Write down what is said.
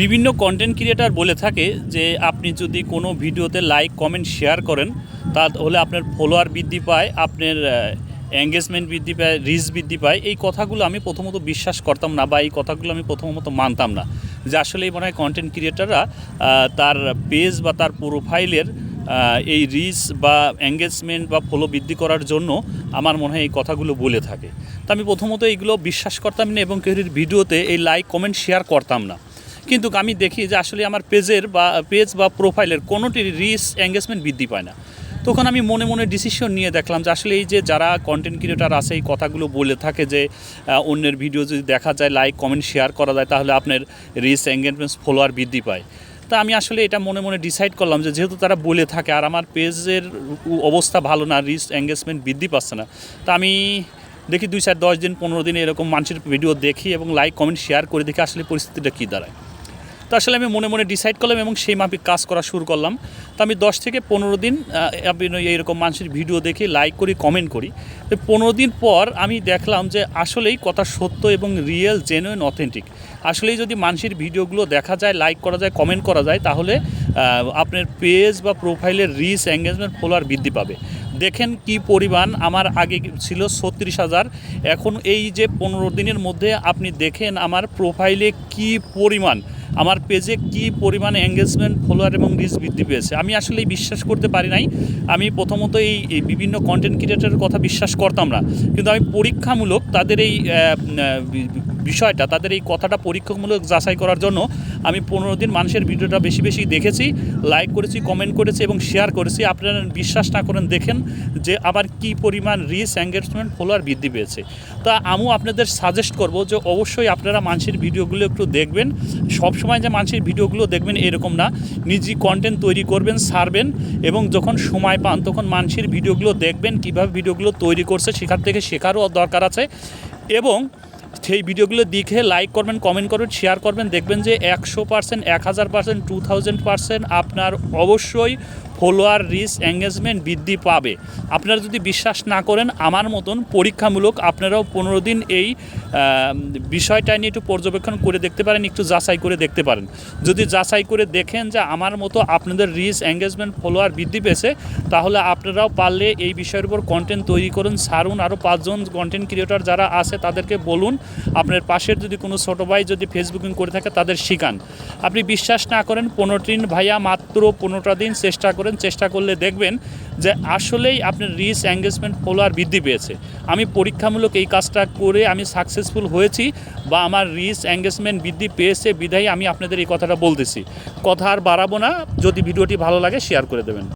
বিভিন্ন content creator বলে থাকে যে, আপনি যদি কোনো ভিডিওতে লাইক কমেন্ট শেয়ার করেন, তাহলে আপনার ফলোয়ার বৃদ্ধি পায়, আপনার এঙ্গেজমেন্ট বৃদ্ধি পায় রিচ বৃদ্ধি পায়। এই কথাগুলো আমি প্রথমত বিশ্বাস করতাম না বা এই কথাগুলো আমি প্রথমত মানতাম না। যে আসলে এই মনে হয় কন্টেন্ট ক্রিয়েটাররা তার পেজ বা তার প্রোফাইলের এই রিচ বা এঙ্গেজমেন্ট বা ফলো বৃদ্ধি করার জন্য আমার মনে হয় এই কথাগুলো বলে থাকে। তো আমি প্রথমত এইগুলো বিশ্বাস করতাম না এবং কেউ ভিডিওতে এই লাইক কমেন্ট শেয়ার করতাম না। কিন্তু আমি দেখি যে আসলে আমার পেজের বা, পেজ বা প্রোফাইলের কোনোটির রিচ এঙ্গেজমেন্ট বৃদ্ধি পায় না। তখন আমি মনে মনে ডিসিশন নিয়ে দেখলাম যে আসলে এই যে যারা কন্টেন্ট ক্রিয়েটার আছে, এই কথাগুলো বলে থাকে যে অন্যের ভিডিও যদি দেখা যায় লাইক কমেন্ট শেয়ার করা যায়, তাহলে আপনার রিচ এঙ্গেজমেন্ট ফলোয়ার বৃদ্ধি পায়। তা আমি আসলে এটা মনে মনে ডিসাইড করলাম যে যেহেতু তারা বলে থাকে, আর আমার পেজের অবস্থা ভালো না রিচ এঙ্গেজমেন্ট বৃদ্ধি পাচ্ছে না। তা আমি দেখি দুই চার দশ দিন, পনেরো দিন এরকম মানুষের ভিডিও দেখি এবং লাইক কমেন্ট শেয়ার করে দেখি আসলে পরিস্থিতিটা কী দাঁড়ায়। তো আসলে আমি মনে মনে ডিসাইড করলাম এবং সেই মাফিক কাজ করা শুরু করলাম। তো আমি দশ থেকে পনেরো দিন আপনি এইরকম মানুষের ভিডিও দেখি লাইক করি কমেন্ট করি। তো পনেরো দিন পর আমি দেখলাম যে আসলেই কথা সত্য এবং রিয়েল জেনুইন অথেন্টিক আসলেই যদি মানুষের ভিডিওগুলো দেখা যায় লাইক করা যায় কমেন্ট করা যায়, তাহলে আপনার পেজ বা প্রোফাইলের রিচ এঙ্গেজমেন্ট ফলোয়ার বৃদ্ধি পাবে। দেখেন কি পরিমাণ আমার আগে ছিল ছত্রিশ হাজার। এখন এই যে পনেরো দিনের মধ্যে আপনি দেখেন আমার প্রোফাইলে কি পরিমাণ আমার পেজে কি পরিমাণ এঙ্গেজমেন্ট ফলোয়ার এবং রিচ বৃদ্ধি পেয়েছে? আমি আসলে বিশ্বাস করতে পারি নাই। আমি প্রথমত এই বিভিন্ন কন্টেন্ট ক্রিয়েটারের কথা বিশ্বাস করতাম না। কিন্তু আমি পরীক্ষামূলক তাদের এই বিষয়টা, তাদের এই কথাটা পরীক্ষামূলক যাচাই করার জন্য আমি পনেরো দিন মানুষের ভিডিওটা বেশি বেশি দেখেছি লাইক করেছি কমেন্ট করেছি এবং শেয়ার করেছি। আপনারা বিশ্বাস না করেন, দেখেন যে আবার কি পরিমাণ রিচ এঙ্গেজমেন্ট ফলোয়ার বৃদ্ধি পেয়েছে। তা আমিও আপনাদের সাজেস্ট করব যে অবশ্যই আপনারা মানুষের ভিডিওগুলো একটু দেখবেন। সবসময় যে মানুষের ভিডিওগুলো দেখবেন এরকম না। নিজে কন্টেন্ট তৈরি করবেন, সারবেন এবং যখন সময় পান তখন মানুষের ভিডিওগুলো দেখবেন, কীভাবে ভিডিওগুলো তৈরি করছে সেখান থেকে শেখারও দরকার আছে। এবং সেই ভিডিওগুলো দেখে লাইক করবেন কমেন্ট করবেন শেয়ার করবেন। দেখবেন যে একশো পার্সেন্ট এক হাজার পার্সেন্ট টু থাউজেন্ড পার্সেন্ট আপনার অবশ্যই ফলোয়ার রিচ এঙ্গেজমেন্ট বৃদ্ধি পাবে। আপনারা যদি বিশ্বাস না করেন, আমার মতন পরীক্ষামূলক আপনারাও পনেরো দিন এই বিষয়টা নিয়ে একটু পর্যবেক্ষণ করে দেখতে পারেন, একটু যাচাই করে দেখতে পারেন। যদি যাচাই করে দেখেন যে আমার মতো আপনাদের রিচ এঙ্গেজমেন্ট ফলোয়ার বৃদ্ধি পেয়েছে, তাহলে আপনারাও পারলে এই বিষয়ের উপর কন্টেন্ট তৈরি করুন সারুন আরও পাঁচজন কন্টেন্ট ক্রিয়েটর যারা আছে তাদেরকে বলুন, আপনার পাশের যদি কোনো ছোটো ভাই যদি ফেসবুকিং করে থাকে, তাদের শিখান। আপনি বিশ্বাস না করেন, পনেরো দিন ভাইয়া মাত্র পনেরোটা দিন চেষ্টা করেন, চেষ্টা করলে দেখবেন যে আসলেই আপনার রিচ এঙ্গেজমেন্ট ফলোয়ার বৃদ্ধি পেয়েছে। আমি পরীক্ষামূলক এই কাজটা করে আমি সাকসেসফুল হয়েছি বা আমার রিচ এঙ্গেজমেন্ট বৃদ্ধি পেয়েছে, বিধায় আমি আপনাদের এই কথাটা বলতেছি। কথা আর বাড়াবো না, যদি ভিডিওটি ভালো লাগে শেয়ার করে দেবেন।